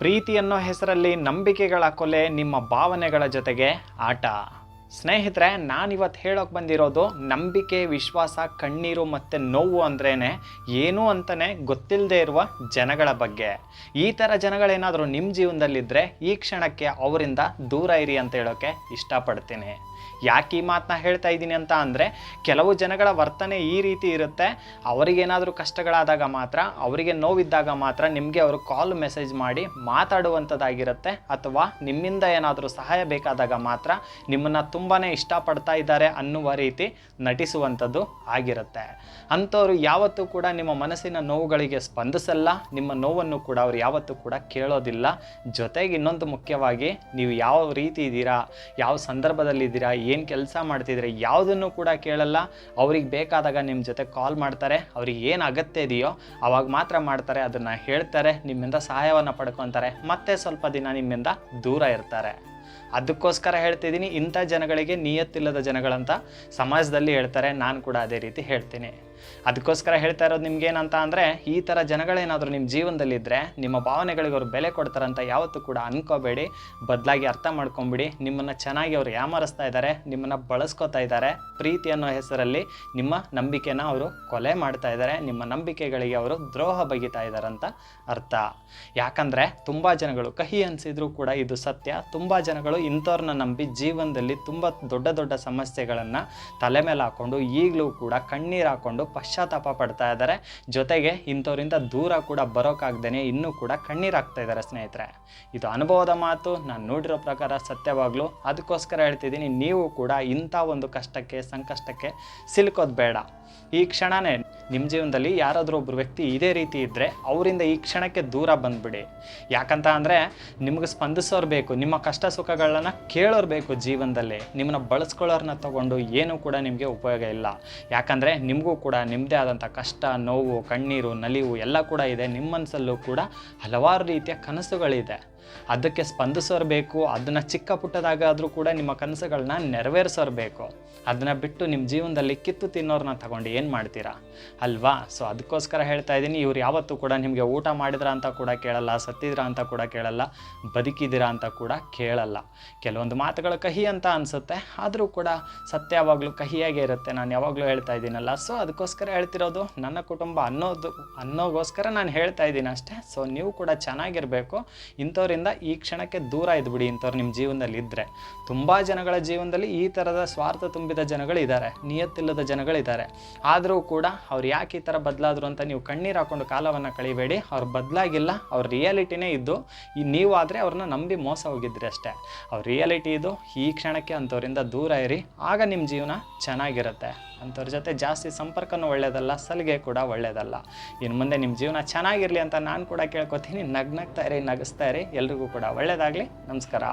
ಪ್ರೀತಿ ಅನ್ನೋ ಹೆಸರಲ್ಲಿ ನಂಬಿಕೆಗಳ ಕೊಲೆ ನಿಮ್ಮ ಭಾವನೆಗಳ ಜೊತೆಗೆ ಆಟ. ಸ್ನೇಹಿತರೆ ನಾನಿವತ್ತು ಹೇಳೋಕೆ ಬಂದಿರೋದು ನಂಬಿಕೆ, ವಿಶ್ವಾಸ, ಕಣ್ಣೀರು ಮತ್ತು ನೋವು ಅಂದ್ರೇ ಏನು ಅಂತಲೇ ಗೊತ್ತಿಲ್ಲದೆ ಇರುವ ಜನಗಳ ಬಗ್ಗೆ. ಈ ಥರ ಜನಗಳೇನಾದರೂ ನಿಮ್ಮ ಜೀವನದಲ್ಲಿದ್ದರೆ ಈ ಕ್ಷಣಕ್ಕೆ ಅವರಿಂದ ದೂರ ಇರಿ ಅಂತ ಹೇಳೋಕ್ಕೆ ಇಷ್ಟಪಡ್ತೀನಿ. ಯಾಕೆ ಈ ಮಾತನ್ನ ಹೇಳ್ತಾ ಇದ್ದೀನಿ ಅಂತ ಅಂದರೆ, ಕೆಲವು ಜನಗಳ ವರ್ತನೆ ಈ ರೀತಿ ಇರುತ್ತೆ, ಅವರಿಗೇನಾದರೂ ಕಷ್ಟಗಳಾದಾಗ ಮಾತ್ರ, ಅವರಿಗೆ ನೋವಿದ್ದಾಗ ಮಾತ್ರ ನಿಮಗೆ ಅವರು ಕಾಲ್ ಮೆಸೇಜ್ ಮಾಡಿ ಮಾತಾಡುವಂಥದ್ದಾಗಿರುತ್ತೆ ಅಥವಾ ನಿಮ್ಮಿಂದ ಏನಾದರೂ ಸಹಾಯ ಬೇಕಾದಾಗ ಮಾತ್ರ ನಿಮ್ಮನ್ನು ತುಂಬಾ ಇಷ್ಟಪಡ್ತಾ ಇದ್ದಾರೆ ಅನ್ನುವ ರೀತಿ ನಟಿಸುವಂಥದ್ದು ಆಗಿರುತ್ತೆ. ಅಂಥವ್ರು ಯಾವತ್ತೂ ಕೂಡ ನಿಮ್ಮ ಮನಸ್ಸಿನ ನೋವುಗಳಿಗೆ ಸ್ಪಂದಿಸಲ್ಲ, ನಿಮ್ಮ ನೋವನ್ನು ಕೂಡ ಅವ್ರು ಯಾವತ್ತೂ ಕೂಡ ಕೇಳೋದಿಲ್ಲ. ಜೊತೆಗೆ ಇನ್ನೊಂದು ಮುಖ್ಯವಾಗಿ ನೀವು ಯಾವ ರೀತಿ ಇದ್ದೀರಾ, ಯಾವ ಸಂದರ್ಭದಲ್ಲಿದ್ದೀರಾ ಏನು ಕೆಲಸ ಮಾಡ್ತಿದ್ದೀರಾ, ಯಾವುದನ್ನು ಕೂಡ ಕೇಳಲ್ಲ. ಅವ್ರಿಗೆ ಬೇಕಾದಾಗ ನಿಮ್ಮ ಜೊತೆ ಕಾಲ್ ಮಾಡ್ತಾರೆ, ಅವ್ರಿಗೆ ಏನು ಅಗತ್ಯ ಇದೆಯೋ ಅವಾಗ ಮಾತ್ರ ಮಾಡ್ತಾರೆ, ಅದನ್ನು ಹೇಳ್ತಾರೆ, ನಿಮ್ಮಿಂದ ಸಹಾಯವನ್ನು ಪಡ್ಕೊತಾರೆ ಮತ್ತೆ ಸ್ವಲ್ಪ ದಿನ ನಿಮ್ಮಿಂದ ದೂರ ಇರ್ತಾರೆ. ಅದಕ್ಕೋಸ್ಕರ ಹೇಳ್ತಿದ್ದೀನಿ ಇಂಥ ಜನಗಳಿಗೆ ನಿಯತ್ತಿಲ್ಲದ ಜನಗಳಂತ ಸಮಾಜದಲ್ಲಿ ಹೇಳ್ತಾರೆ. ನಾನು ಕೂಡ ಅದೇ ರೀತಿ ಹೇಳ್ತೀನಿ. ಅದಕ್ಕೋಸ್ಕರ ಹೇಳ್ತಾ ಇರೋದು ನಿಮ್ಗೇನಂತ ಅಂದರೆ, ಈ ಥರ ಜನಗಳೇನಾದರೂ ನಿಮ್ಮ ಜೀವನದಲ್ಲಿದ್ದರೆ ನಿಮ್ಮ ಭಾವನೆಗಳಿಗೆ ಅವ್ರು ಬೆಲೆ ಕೊಡ್ತಾರಂತ ಯಾವತ್ತೂ ಕೂಡ ಅನ್ಕೋಬೇಡಿ. ಬದಲಾಗಿ ಅರ್ಥ ಮಾಡ್ಕೊಂಬಿಡಿ. ನಿಮ್ಮನ್ನು ಚೆನ್ನಾಗಿ ಅವ್ರು ಯಾಮರಿಸ್ತಾ ಇದ್ದಾರೆ ನಿಮ್ಮನ್ನು ಬಳಸ್ಕೊತಾ ಇದ್ದಾರೆ ಪ್ರೀತಿ ಅನ್ನೋ ಹೆಸರಲ್ಲಿ ನಿಮ್ಮ ನಂಬಿಕೆನ ಅವರು ಕೊಲೆ ಮಾಡ್ತಾ ಇದ್ದಾರೆ ನಿಮ್ಮ ನಂಬಿಕೆಗಳಿಗೆ ಅವರು ದ್ರೋಹ ಬಗಿತಾ ಇದ್ದಾರೆ ಅಂತ ಅರ್ಥ. ಯಾಕಂದರೆ, ತುಂಬ ಜನಗಳು ಕಹಿ ಅನಿಸಿದ್ರು ಕೂಡ ಇದು ಸತ್ಯ. ತುಂಬ ಜನಗಳು ಇಂಥವ್ರನ್ನ ನಂಬಿ ಜೀವನದಲ್ಲಿ ತುಂಬ ದೊಡ್ಡ ದೊಡ್ಡ ಸಮಸ್ಯೆಗಳನ್ನು ತಲೆ ಮೇಲೆ ಹಾಕ್ಕೊಂಡು ಈಗಲೂ ಕೂಡ ಕಣ್ಣೀರು ಹಾಕ್ಕೊಂಡು ಪಶ್ಚಾತ್ತಾಪ ಪಡ್ತಾ ಇದ್ದಾರೆ ಜೊತೆಗೆ ಇಂಥವ್ರಿಂದ ದೂರ ಕೂಡ ಬರೋಕ್ಕಾಗ್ದೇ ಇನ್ನೂ ಕೂಡ ಕಣ್ಣೀರಾಗ್ತಾ ಇದ್ದಾರೆ ಸ್ನೇಹಿತರೆ. ಇದು ಅನುಭವದ ಮಾತು, ನಾನು ನೋಡಿರೋ ಪ್ರಕಾರ ಸತ್ಯವಾಗ್ಲೂ. ಅದಕ್ಕೋಸ್ಕರ ಹೇಳ್ತಿದ್ದೀನಿ, ನೀವು ಕೂಡ ಇಂಥ ಒಂದು ಕಷ್ಟಕ್ಕೆ, ಸಂಕಷ್ಟಕ್ಕೆ ಸಿಲುಕೋದು ಬೇಡ. ಈ ಕ್ಷಣನೇ ನಿಮ್ಮ ಜೀವನದಲ್ಲಿ ಯಾರಾದರೂ ಒಬ್ಬರು ವ್ಯಕ್ತಿ ಇದೇ ರೀತಿ ಇದ್ದರೆ ಅವರಿಂದ ಈ ಕ್ಷಣಕ್ಕೆ ದೂರ ಬಂದುಬಿಡಿ. ಯಾಕಂತ ಅಂದರೆ ನಿಮಗೆ ಸ್ಪಂದಿಸೋರು ಬೇಕು, ನಿಮ್ಮ ಕಷ್ಟ ಸುಖಗಳನ್ನ ಕೇಳೋರು ಬೇಕು ಜೀವನದಲ್ಲಿ. ನಿಮ್ಮನ್ನ ಬಳಸ್ಕೊಳ್ಳೋರನ್ನ ತಗೊಂಡು ಏನೂ ಕೂಡ ನಿಮಗೆ ಉಪಯೋಗ ಇಲ್ಲ. ಯಾಕಂದರೆ ನಿಮಗೂ ಕೂಡ ನಿಮ್ಮದೇ ಆದಂಥ ಕಷ್ಟ, ನೋವು, ಕಣ್ಣೀರು, ನಲಿವು ಎಲ್ಲ ಕೂಡ ಇದೆ. ನಿಮ್ಮ ಮನಸ್ಸಲ್ಲೂ ಕೂಡ ಹಲವಾರು ರೀತಿಯ ಕನಸುಗಳಿದೆ. ಅದಕ್ಕೆ ಸ್ಪಂದಿಸೋರು ಬೇಕು, ಅದನ್ನು ಚಿಕ್ಕ ಪುಟ್ಟದಾಗಾದರೂ ಕೂಡ ನಿಮ್ಮ ಕನಸುಗಳನ್ನ ನೆರವೇರಿಸೋರು ಬೇಕು. ಅದನ್ನು ಬಿಟ್ಟು ನಿಮ್ಮ ಜೀವನದಲ್ಲಿ ಕಿತ್ತು ತಿನ್ನೋರನ್ನ ತಗೊಂಡು ಏನು ಮಾಡ್ತೀರಾ? ಅಲ್ವಾ? ಸೊ ಅದಕ್ಕೋಸ್ಕರ ಹೇಳ್ತಾ ಇದ್ದೀನಿ, ಇವ್ರು ಯಾವತ್ತೂ ಕೂಡ ನಿಮಗೆ ಊಟ ಮಾಡಿದ್ರ ಅಂತ ಕೂಡ ಕೇಳಲ್ಲ, ಸತ್ತಿದ್ರ ಅಂತ ಕೂಡ ಕೇಳಲ್ಲ, ಬದುಕಿದ್ದೀರಾ ಅಂತ ಕೂಡ ಕೇಳಲ್ಲ. ಕೆಲವೊಂದು ಮಾತುಗಳು ಕಹಿ ಅಂತ ಅನಿಸುತ್ತೆ, ಆದರೂ ಕೂಡ ಸತ್ಯ ಯಾವಾಗಲೂ ಕಹಿಯಾಗೇ ಇರುತ್ತೆ. ನಾನು ಯಾವಾಗಲೂ ಹೇಳ್ತಾ ಇದ್ದೀನಲ್ಲ ಸೊ ಅದಕ್ಕೋಸ್ಕರ ಹೇಳ್ತಿರೋದು ನನ್ನ ಕುಟುಂಬ ಅನ್ನೋದು, ಅನ್ನೋಗೋಸ್ಕರ ನಾನು ಹೇಳ್ತಾ ಇದ್ದೀನಿ ಅಷ್ಟೇ. ಸೊ ನೀವು ಕೂಡ ಚೆನ್ನಾಗಿರಬೇಕು ಇಂಥವ್ರಿಂದ ಈ ಕ್ಷಣಕ್ಕೆ ದೂರ ಇದ್ಬಿಡಿ ಇಂಥವ್ರು ನಿಮ್ಮ ಜೀವನದಲ್ಲಿ ಇದ್ದರೆ ತುಂಬ ಜನಗಳ ಜೀವನದಲ್ಲಿ ಈ ಥರದ ಸ್ವಾರ್ಥ ತುಂಬಿದ ಜನಗಳಿದ್ದಾರೆ, ನಿಯತ್ತಿಲ್ಲದ ಜನಗಳಿದ್ದಾರೆ. ಆದರೂ ಕೂಡ ಅವ್ರು ಯಾಕೆ ಈ ಥರ ಬದಲಾದರು ಅಂತ ನೀವು ಕಣ್ಣೀರು ಹಾಕೊಂಡು ಕಾಲವನ್ನು ಕಳಿಬೇಡಿ. ಅವ್ರು ಬದಲಾಗಿಲ್ಲ, ಅವ್ರ ರಿಯಾಲಿಟಿನೇ ಇದ್ದು, ಈ ನೀವು ಆದರೆ ಅವ್ರನ್ನ ನಂಬಿ ಮೋಸ ಹೋಗಿದ್ರಿ ಅಷ್ಟೇ. ಅವ್ರ ರಿಯಾಲಿಟಿ ಇದು, ಈ ಕ್ಷಣಕ್ಕೆ ಅಂಥವ್ರಿಂದ ದೂರ ಇರಿ. ಆಗ ನಿಮ್ಮ ಜೀವನ ಚೆನ್ನಾಗಿರುತ್ತೆ. ಅಂಥವ್ರ ಜೊತೆ ಜಾಸ್ತಿ ಸಂಪರ್ಕನೂ ಒಳ್ಳೆಯದಲ್ಲ ಸಲಿಗೆ ಕೂಡ ಒಳ್ಳೆಯದಲ್ಲ ಇನ್ನು ಮುಂದೆ ನಿಮ್ಮ ಜೀವನ ಚೆನ್ನಾಗಿರಲಿ ಅಂತ ನಾನು ಕೂಡ ಕೇಳ್ಕೊತೀನಿ. ನಗ್ನಗ್ತಾ ಇರಿ, ನಗಿಸ್ತಾ ಇರಿ. ಎಲ್ರಿಗೂ ಕೂಡ ಒಳ್ಳೆಯದಾಗಲಿ ನಮಸ್ಕಾರ.